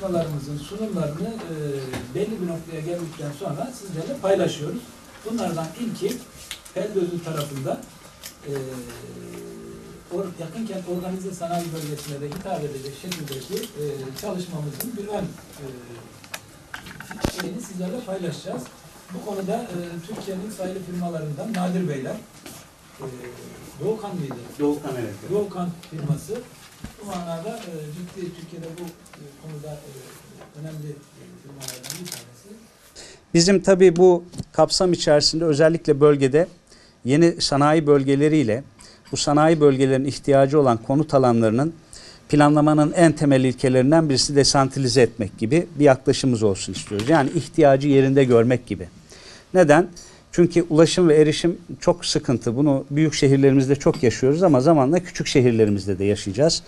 çalışmalarımızın sunumlarını e, belli bir noktaya geldikten sonra sizlerle paylaşıyoruz. Bunlardan ilki Peldözü tarafında e, or, yakın kent organize sanayi bölgesine de hitap edecek şekildeki e, çalışmamızın bir ön e, şeyini sizlerle paylaşacağız. Bu konuda e, Türkiye'nin sayılı firmalarından Nadir Beyler, e, Doğukan mıydı? Doğukan evet. Doğukan firması bu manada e, ciddi Türkiye'de bu e, konuda e, önemli e, firmalardan bir tanesi. Bizim tabii bu kapsam içerisinde özellikle bölgede yeni sanayi bölgeleriyle bu sanayi bölgelerinin ihtiyacı olan konut alanlarının planlamanın en temel ilkelerinden birisi desantralize etmek gibi bir yaklaşımımız olsun istiyoruz. Yani ihtiyacı yerinde görmek gibi. Neden? Çünkü ulaşım ve erişim çok sıkıntı. Bunu büyük şehirlerimizde çok yaşıyoruz ama zamanla küçük şehirlerimizde de yaşayacağız.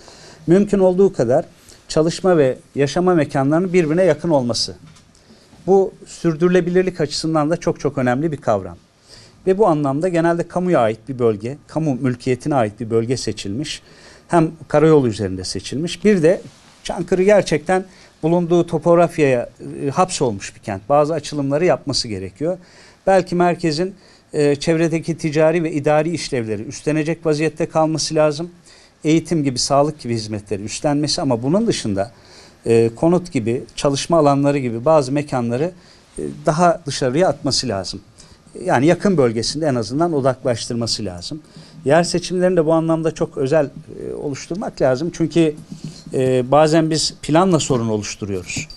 Mümkün olduğu kadar çalışma ve yaşama mekanlarının birbirine yakın olması. Bu sürdürülebilirlik açısından da çok çok önemli bir kavram. Ve bu anlamda genelde kamuya ait bir bölge, kamu mülkiyetine ait bir bölge seçilmiş. Hem karayolu üzerinde seçilmiş. Bir de Çankırı gerçekten bulunduğu topografyaya e, hapsolmuş bir kent. Bazı açılımları yapması gerekiyor. Belki merkezin e, çevredeki ticari ve idari işlevleri üstlenecek vaziyette kalması lazım. Eğitim gibi, sağlık gibi hizmetleri üstlenmesi ama bunun dışında e, konut gibi, çalışma alanları gibi bazı mekanları e, daha dışarıya atması lazım. Yani yakın bölgesinde en azından odaklaştırması lazım. Yer seçimlerini de bu anlamda çok özel e, oluşturmak lazım. Çünkü e, bazen biz planla sorun oluşturuyoruz.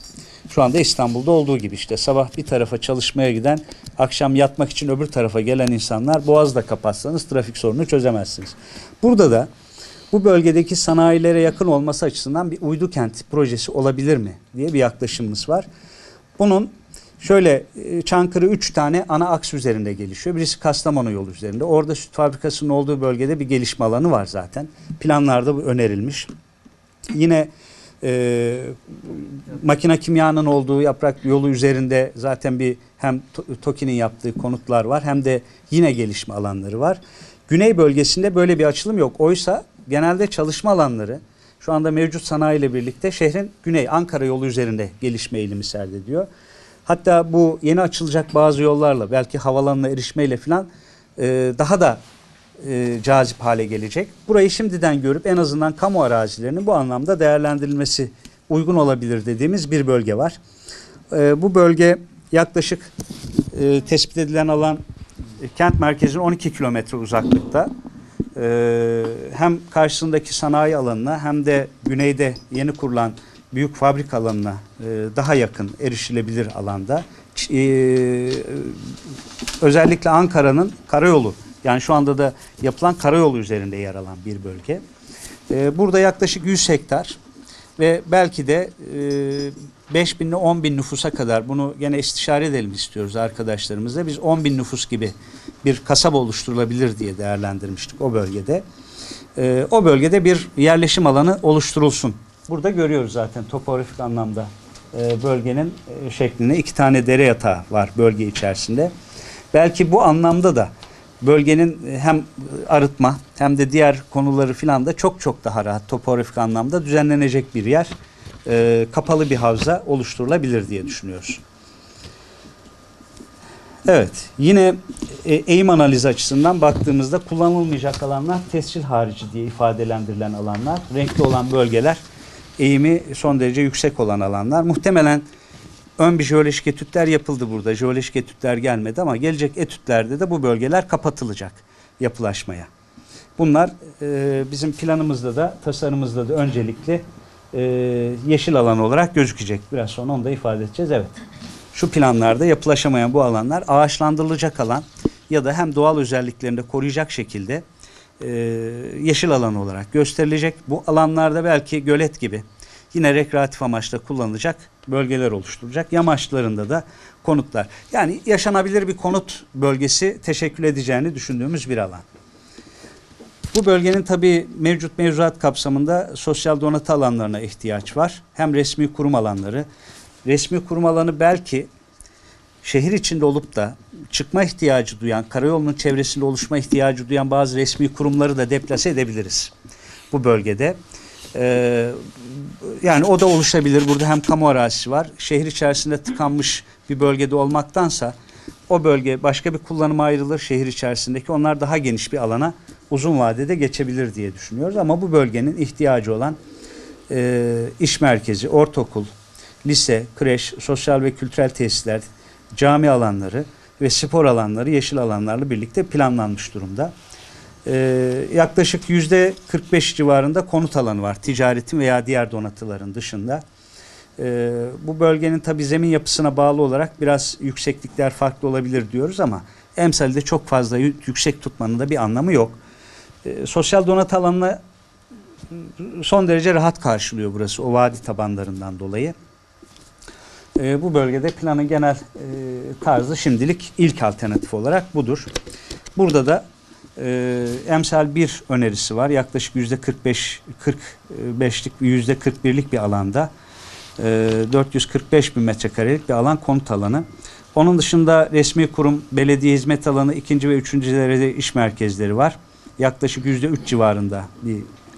Şu anda İstanbul'da olduğu gibi işte sabah bir tarafa çalışmaya giden, akşam yatmak için öbür tarafa gelen insanlar Boğaz'da kapatsanız trafik sorunu çözemezsiniz. Burada da bu bölgedeki sanayilere yakın olması açısından bir uydu kent projesi olabilir mi diye bir yaklaşımımız var. Bunun şöyle e, Çankırı 3 tane ana aks üzerinde gelişiyor. Birisi Kastamonu yolu üzerinde. Orada süt fabrikasının olduğu bölgede bir gelişme alanı var zaten. Planlarda bu önerilmiş. Yine e, makine kimyanın olduğu yaprak yolu üzerinde zaten bir hem To- TOKİ'nin yaptığı konutlar var hem de yine gelişme alanları var. Güney bölgesinde böyle bir açılım yok. Oysa genelde çalışma alanları şu anda mevcut sanayi ile birlikte şehrin güney Ankara yolu üzerinde gelişme eğilimi serdediyor. Hatta bu yeni açılacak bazı yollarla belki havalanına erişmeyle falan e, daha da e, cazip hale gelecek. Burayı şimdiden görüp en azından kamu arazilerinin bu anlamda değerlendirilmesi uygun olabilir dediğimiz bir bölge var. E, bu bölge yaklaşık e, tespit edilen alan e, kent merkezine 12 kilometre uzaklıkta. E, hem karşısındaki sanayi alanına hem de güneyde yeni kurulan büyük fabrika alanına e, daha yakın erişilebilir alanda. E, özellikle Ankara'nın karayolu yani şu anda da yapılan karayolu üzerinde yer alan bir bölge. E, burada yaklaşık 100 hektar ve belki de e, 5 bin ile 10 bin nüfusa kadar bunu gene istişare edelim istiyoruz arkadaşlarımızla. Biz 10 bin nüfus gibi bir kasaba oluşturulabilir diye değerlendirmiştik o bölgede. E, o bölgede bir yerleşim alanı oluşturulsun. Burada görüyoruz zaten topografik anlamda e, bölgenin e, şeklini. iki tane dere yatağı var bölge içerisinde. Belki bu anlamda da bölgenin e, hem arıtma hem de diğer konuları filan da çok çok daha rahat topografik anlamda düzenlenecek bir yer. e, kapalı bir havza oluşturulabilir diye düşünüyoruz. Evet, yine e, eğim analizi açısından baktığımızda kullanılmayacak alanlar tescil harici diye ifadelendirilen alanlar, renkli olan bölgeler eğimi son derece yüksek olan alanlar. Muhtemelen ön bir jeolojik etütler yapıldı burada. Jeolojik etütler gelmedi ama gelecek etütlerde de bu bölgeler kapatılacak yapılaşmaya. Bunlar e, bizim planımızda da tasarımımızda da öncelikli e, yeşil alan olarak gözükecek. Biraz sonra onu da ifade edeceğiz. Evet. Şu planlarda yapılaşamayan bu alanlar ağaçlandırılacak alan ya da hem doğal özelliklerini de koruyacak şekilde e, yeşil alan olarak gösterilecek. Bu alanlarda belki gölet gibi yine rekreatif amaçla kullanılacak bölgeler oluşturacak. Yamaçlarında da konutlar. Yani yaşanabilir bir konut bölgesi teşekkül edeceğini düşündüğümüz bir alan. Bu bölgenin tabii mevcut mevzuat kapsamında sosyal donatı alanlarına ihtiyaç var. Hem resmi kurum alanları. Resmi kurum alanı belki şehir içinde olup da çıkma ihtiyacı duyan, karayolunun çevresinde oluşma ihtiyacı duyan bazı resmi kurumları da deplase edebiliriz bu bölgede. Ee, yani o da oluşabilir. Burada hem kamu arazisi var. Şehir içerisinde tıkanmış bir bölgede olmaktansa o bölge başka bir kullanıma ayrılır şehir içerisindeki. Onlar daha geniş bir alana uzun vadede geçebilir diye düşünüyoruz. Ama bu bölgenin ihtiyacı olan e, iş merkezi, ortaokul, lise, kreş, sosyal ve kültürel tesisler, cami alanları ve spor alanları yeşil alanlarla birlikte planlanmış durumda. Ee, yaklaşık yüzde 45 civarında konut alanı var ticaretin veya diğer donatıların dışında. Ee, bu bölgenin tabi zemin yapısına bağlı olarak biraz yükseklikler farklı olabilir diyoruz ama emsalde çok fazla yü- yüksek tutmanın da bir anlamı yok. Ee, sosyal donatı alanına son derece rahat karşılıyor burası o vadi tabanlarından dolayı. Ee, bu bölgede planın genel e, tarzı şimdilik ilk alternatif olarak budur. Burada da e, emsal bir önerisi var. Yaklaşık yüzde 45 45'lik yüzde 41'lik bir alanda e, 445 bin metrekarelik bir alan konut alanı. Onun dışında resmi kurum, belediye hizmet alanı, ikinci ve üçüncü derecede iş merkezleri var. Yaklaşık yüzde 3 civarında bir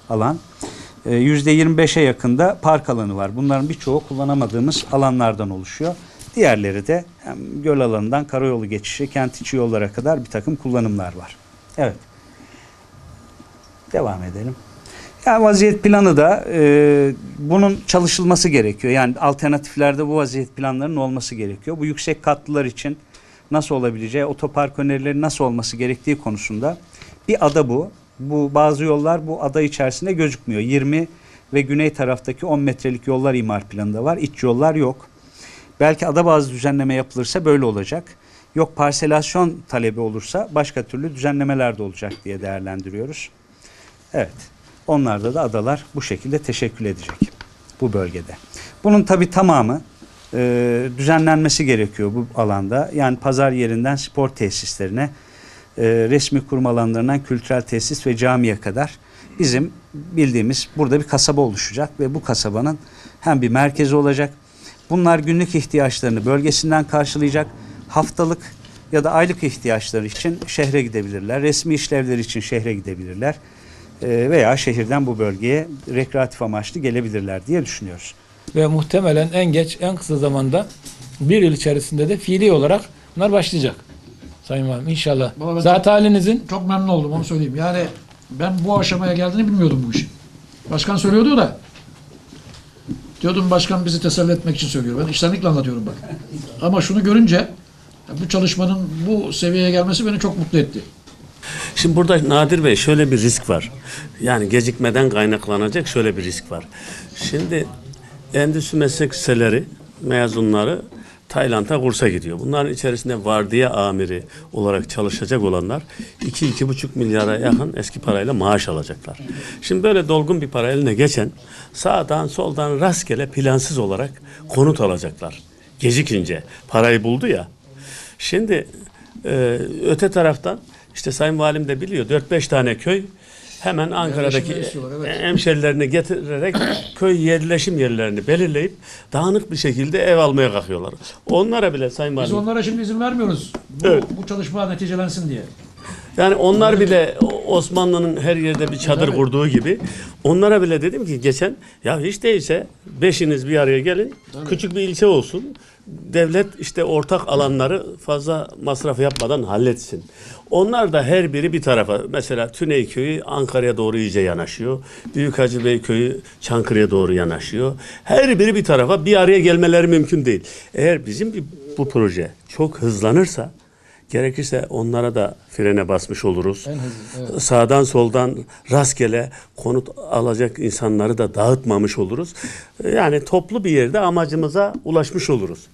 alan. E, Yüzde 25'e yakında park alanı var. Bunların birçoğu kullanamadığımız alanlardan oluşuyor. Diğerleri de hem göl alanından karayolu geçişi, kent içi yollara kadar bir takım kullanımlar var. Evet. Devam edelim. Yani vaziyet planı da e, bunun çalışılması gerekiyor. Yani alternatiflerde bu vaziyet planlarının olması gerekiyor. Bu yüksek katlılar için nasıl olabileceği, otopark önerileri nasıl olması gerektiği konusunda bir ada bu. Bu bazı yollar bu ada içerisinde gözükmüyor. 20 ve güney taraftaki 10 metrelik yollar imar planında var. İç yollar yok. Belki ada bazı düzenleme yapılırsa böyle olacak. Yok parselasyon talebi olursa başka türlü düzenlemeler de olacak diye değerlendiriyoruz. Evet. Onlarda da adalar bu şekilde teşekkül edecek bu bölgede. Bunun tabi tamamı e, düzenlenmesi gerekiyor bu alanda. Yani pazar yerinden spor tesislerine, e, resmi kurum alanlarından kültürel tesis ve camiye kadar bizim bildiğimiz burada bir kasaba oluşacak ve bu kasabanın hem bir merkezi olacak. Bunlar günlük ihtiyaçlarını bölgesinden karşılayacak. Haftalık ya da aylık ihtiyaçları için şehre gidebilirler. Resmi işlevleri için şehre gidebilirler. E, veya şehirden bu bölgeye rekreatif amaçlı gelebilirler diye düşünüyoruz. Ve muhtemelen en geç, en kısa zamanda bir yıl içerisinde de fiili olarak bunlar başlayacak. Sayın Valim inşallah. Vallahi Zat halinizin Çok memnun oldum onu söyleyeyim. Yani ben bu aşamaya geldiğini bilmiyordum bu işin. Başkan söylüyordu da. Diyordum başkan bizi teselli etmek için söylüyor. Ben içtenlikle anlatıyorum bak. Ama şunu görünce bu çalışmanın bu seviyeye gelmesi beni çok mutlu etti. Şimdi burada Nadir Bey şöyle bir risk var. Yani gecikmeden kaynaklanacak şöyle bir risk var. Şimdi endüstri meslek liseleri mezunları Tayland'a kursa gidiyor. Bunların içerisinde vardiya amiri olarak çalışacak olanlar 2-2,5 milyara yakın eski parayla maaş alacaklar. Şimdi böyle dolgun bir para eline geçen sağdan soldan rastgele plansız olarak konut alacaklar. Gecikince parayı buldu ya. Şimdi e, öte taraftan işte Sayın Valim de biliyor 4-5 tane köy hemen Ankara'daki evet. hemşerilerini getirerek köy yerleşim yerlerini belirleyip dağınık bir şekilde ev almaya kalkıyorlar. Onlara bile Sayın Biz Valim onlara şimdi izin vermiyoruz. Bu, Evet. bu çalışma neticelensin diye. Yani onlar bile Osmanlı'nın her yerde bir çadır kurduğu gibi onlara bile dedim ki geçen ya hiç değilse beşiniz bir araya gelin küçük bir ilçe olsun. Devlet işte ortak alanları fazla masraf yapmadan halletsin. Onlar da her biri bir tarafa. Mesela Tüney köyü Ankara'ya doğru iyice yanaşıyor. Büyükacı Bey köyü Çankırı'ya doğru yanaşıyor. Her biri bir tarafa bir araya gelmeleri mümkün değil. Eğer bizim bir- bu proje çok hızlanırsa gerekirse onlara da frene basmış oluruz. En hızlı. Evet. Sağdan soldan rastgele konut alacak insanları da dağıtmamış oluruz. Yani toplu bir yerde amacımıza ulaşmış oluruz.